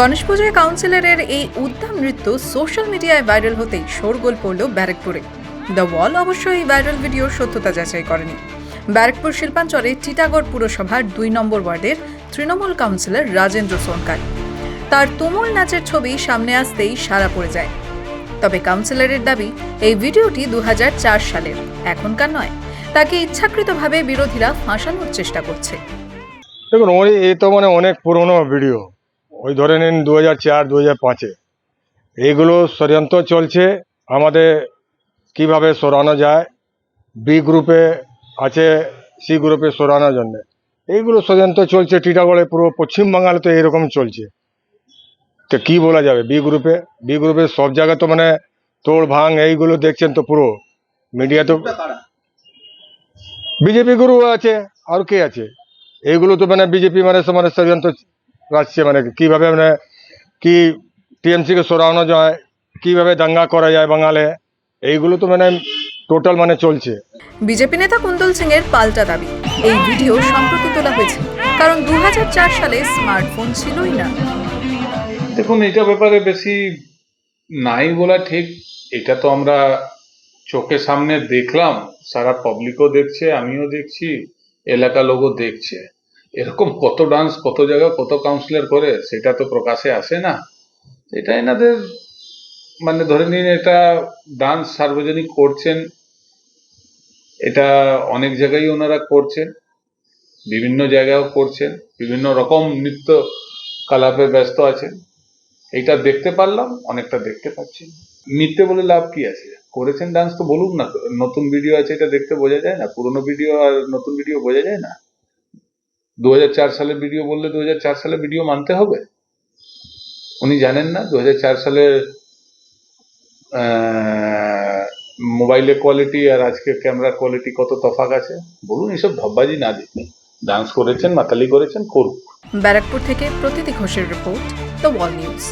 গণেশ পুজোয় কাউন্সিলরের এই উদ্দাম নৃত্য সোশ্যাল মিডিয়ায় ভাইরাল হতেই শোরগোল পড়ল ব্যারাকপুরে। দ্য ওয়াল অবশ্য এই ভাইরাল ভিডিওর সত্যতা যাচাই করেনি। ব্যারাকপুর শিল্পাঞ্চলে টিটাগড় পুরসভার দুই নম্বর ওয়ার্ডের তৃণমূল কাউন্সিলর রাজেন্দ্র সোনকার। তার তুমুল নাচের ছবি সামনে আসতেই সারা পড়ে যায়। তবে কাউন্সিলরের দাবি, এই ভিডিওটি দু হাজার চার সালের, এখনকার নয়। তাকে ইচ্ছাকৃতভাবে বিরোধীরা ফাঁসানোর চেষ্টা করছে। দেখুন ওই এ তো মানে অনেক পুরনো ভিডিও ওই ধরে নিন দু হাজার চার দু হাজার পাঁচে। এইগুলো ষড়যন্ত্র চলছে। আমাদের কীভাবে সরানো যায় বি গ্রুপে আছে সি গ্রুপে সরানোর জন্য। এইগুলো ষড়যন্ত্র চলছে। টিটাগড়ে পুরো পশ্চিমবাংলাতে তো এরকম চলছে। তো কি বলা যাবে? বি গ্রুপে বি গ্রুপে সব জায়গায় তো মানে তোড় ভাঙ এইগুলো দেখছেন তো পুরো মিডিয়া তো। বিজেপি গুরু আছে। আর কে আছে? এইগুলো তো মানে বিজেপি মানে সে মানে ষড়যন্ত্র রাখছে মানে কীভাবে মানে কি টিএমসি কে সরানো যায় কীভাবে দাঙ্গা করা যায় বাঙালে এইগুলো তো মানে টোটাল মানে চলছে। বিজেপি নেতা কুন্দল সিং এর পাল্টা দাবি। এই ভিডিও সম্প্রতি তোলা হয়েছে কারণ দু সালে স্মার্টফোন ছিলই না। দেখুন এটা ব্যাপারে বেশি নাই বলা ঠিক। এটা তো আমরা চোখের সামনে দেখলাম সারা পাবলিকও দেখছে আমিও দেখছি এলাকা লোকও দেখছে। এরকম কত ডান্স কত জায়গা কত কাউন্সিলর করে, সেটা তো প্রকাশে আসে না। এটা এনাদের মানে ধরে নিন এটা ডান্স সার্বজনিক করছেন, এটা অনেক জায়গায় ওনারা করছেন, বিভিন্ন জায়গায়ও করছেন, বিভিন্ন রকম নৃত্য কলাপে ব্যস্ত আছেন। এটা দেখতে পারলাম, অনেকটা দেখতে পাচ্ছি। মিথ্যে বলে লাভ কি আছে? করেছেন ডান্স তো বলুন না, নতুন ভিডিও আছে এটা দেখতে বোঝা যায় না, পুরোনো ভিডিও আর নতুন ভিডিও বোঝা যায় না। দু সালের ভিডিও বললে দু হাজার চার সালে ভিডিও মানতে হবে। উনি জানেন না দু সালে মোবাইলের কোয়ালিটি আর আজকে ক্যামেরা কোয়ালিটি কত তফাক আছে? বলুন, এসব ধব্বাজি না দেখুন ডান্স করেছেন, মাতালি করেছেন, করুক। ব্যারাকপুর থেকে প্রতীতি ঘোষের রিপোর্ট দ্য ওয়াল নিউজ